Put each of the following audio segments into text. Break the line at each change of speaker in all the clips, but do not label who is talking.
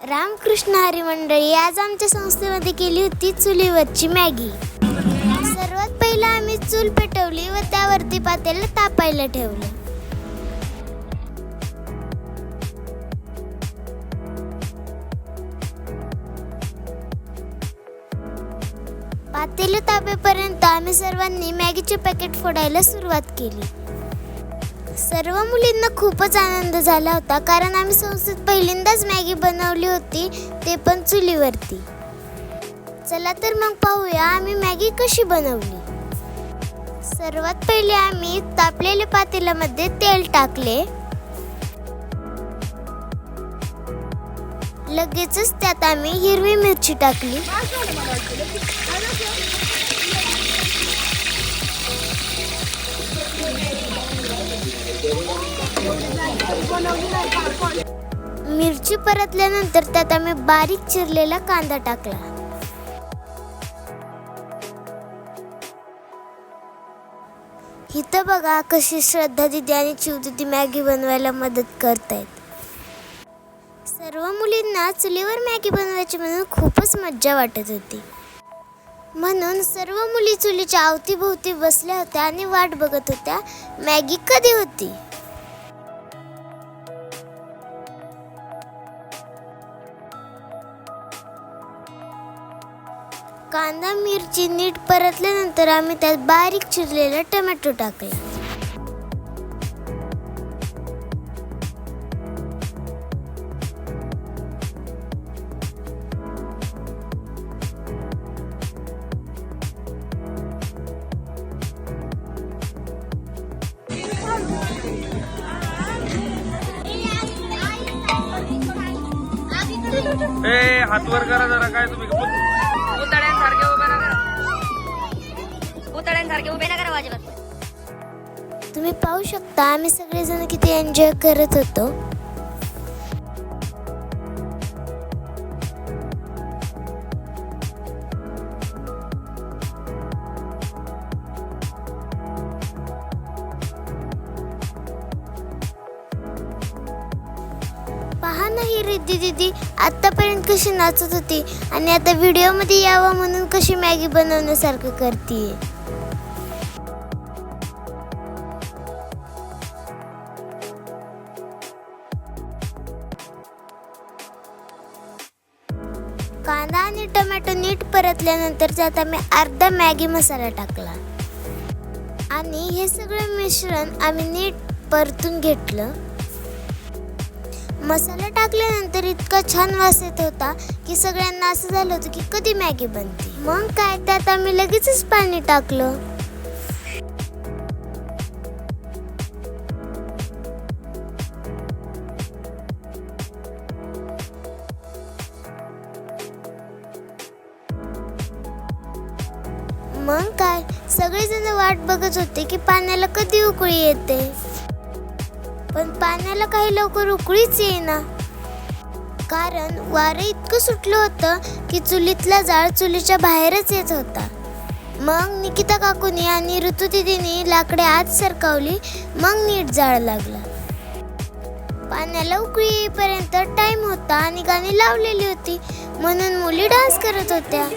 रामकृष्ण हरी मंडळी आज आमच्या संस्थेमध्ये केली होती चुलीवरची मॅगी. सर्वात पहिला आम्ही चूल पेटवली व त्यावरती पातेला तापायला ठेवलं. पातेलं तापेपर्यंत आम्ही सर्वांनी मॅगीचे पॅकेट फोडायला सुरुवात केली. सर्व मुलींना खूपच आनंद झाला होता कारण आम्ही संस्थेत पहिल्यांदाच मॅगी बनवली होती ते पण चुलीवरती. चला तर मग पाहूया आम्ही मॅगी कशी बनवली. सर्वात पहिले आम्ही तापलेल्या पातेल्यामध्ये तेल टाकले. लगेचच त्यात आम्ही हिरवी मिरची टाकली. मिरची परतल्यानंतर त्यात आम्ही बारीक चिरलेला कांदा टाकला. इथं बघा कशी श्रद्धा दिदी आणि चिवदिदी मॅगी बनवायला मदत करतायत. सर्व मुलींना चुलीवर मॅगी बनवायची म्हणून खूपच मज्जा वाटत होती. म्हणून सर्व मुली चुलीच्या अवतीभोवती बसल्या होत्या आणि वाट बघत होत्या मॅगी कधी होती. कांदा मिरची नीट परतल्यानंतर आम्ही त्यात बारीक चिरलेला टोमॅटो टाकले.
ए हात वर करा जरा काय तुम्ही
सारखे उभे ना करा अजिबात.
तुम्ही पाहू शकता आम्ही सगळेजण किती एन्जॉय करत होतो. पहा ना ही रिद्धी दिदी आतापर्यंत कशी नाचत होती आणि आता व्हिडिओमध्ये यावं म्हणून कशी मॅगी बनवण्यासारखं करतीये. कांदा आणि टोमॅटो नीट परतल्यानंतर त्यात आम्ही अर्धा मॅगी मसाला टाकला. आणि हे सगळं मिश्रण आम्ही नीट परतून घेतलं. मसाला टाकल्यानंतर इतका छान वास येत होता की सगळ्यांना असं झालं होतं की कधी मॅगी बनते. मग काय त्यात आम्ही लगेचच पाणी टाकलं. मग काय? सगळेजण वाट बघत होते की पाण्याला कधी उकळी येते. पण पाण्याला काही लवकर उकळीच येईना. कारण वारं इतकं सुटलं होतं की चुलीतला जाळ चुलीच्या बाहेरच येत होता. मग निकिता काकूनी आणि ऋतू दिदीनी लाकडे आत सरकावली मग नीट जाळ लागला. पाण्याला उकळी येईपर्यंत टाईम होता आणि गाणी लावलेली होती म्हणून मुली डान्स करत होत्या.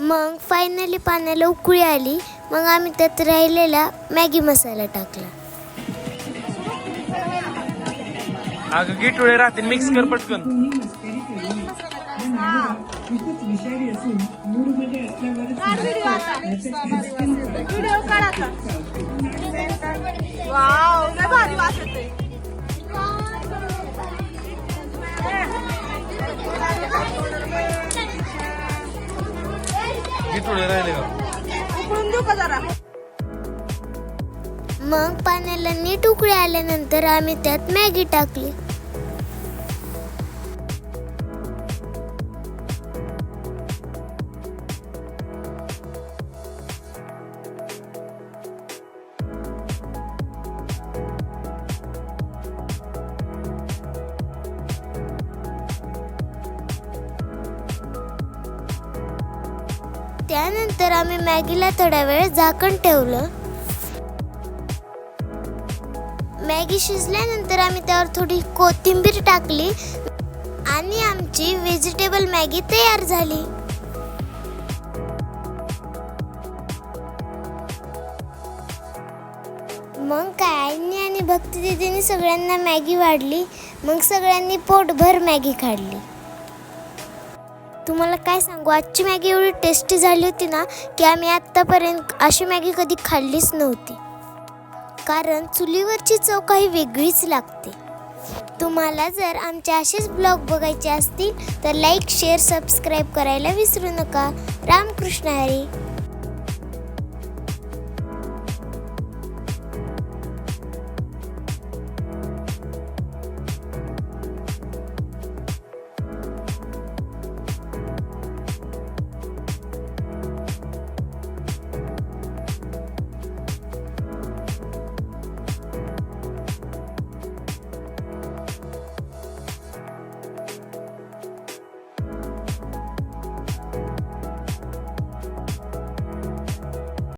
मग फायनली पाण्याला उकळी आली. मग आम्ही त्यात राहिलेला मॅगी मसाला टाकला.
अगं गिटोळे राहतील. मिक्स कर पटकन. राहिले का?
उकळून देऊ का जरा?
मग पाण्याला नीट उकळी आल्यानंतर आम्ही त्यात मॅगी टाकली. त्यानंतर आम्ही मॅगीला थोडा वेळ झाकण ठेवलं. मॅगी शिजल्यानंतर आम्ही त्यावर थोडी कोथिंबीर टाकली आणि आमची व्हेजिटेबल मॅगी तयार झाली. मग काय आईने आणि भक्ती दिदीने सगळ्यांना मॅगी वाढली. मग सगळ्यांनी पोटभर मॅगी काढली तुम्हाला काय सांगू? आजची मॅगी एवढी टेस्टी झाली होती ना की आम्ही आत्तापर्यंत अशी मॅगी कधी खाल्लीच नव्हती. कारण चुलीवरची चव काही वेगळीच लागते. तुम्हाला जर आमचे असेच ब्लॉग बघायचे असतील तर लाईक शेअर सबस्क्राईब करायला विसरू नका. रामकृष्ण हरी.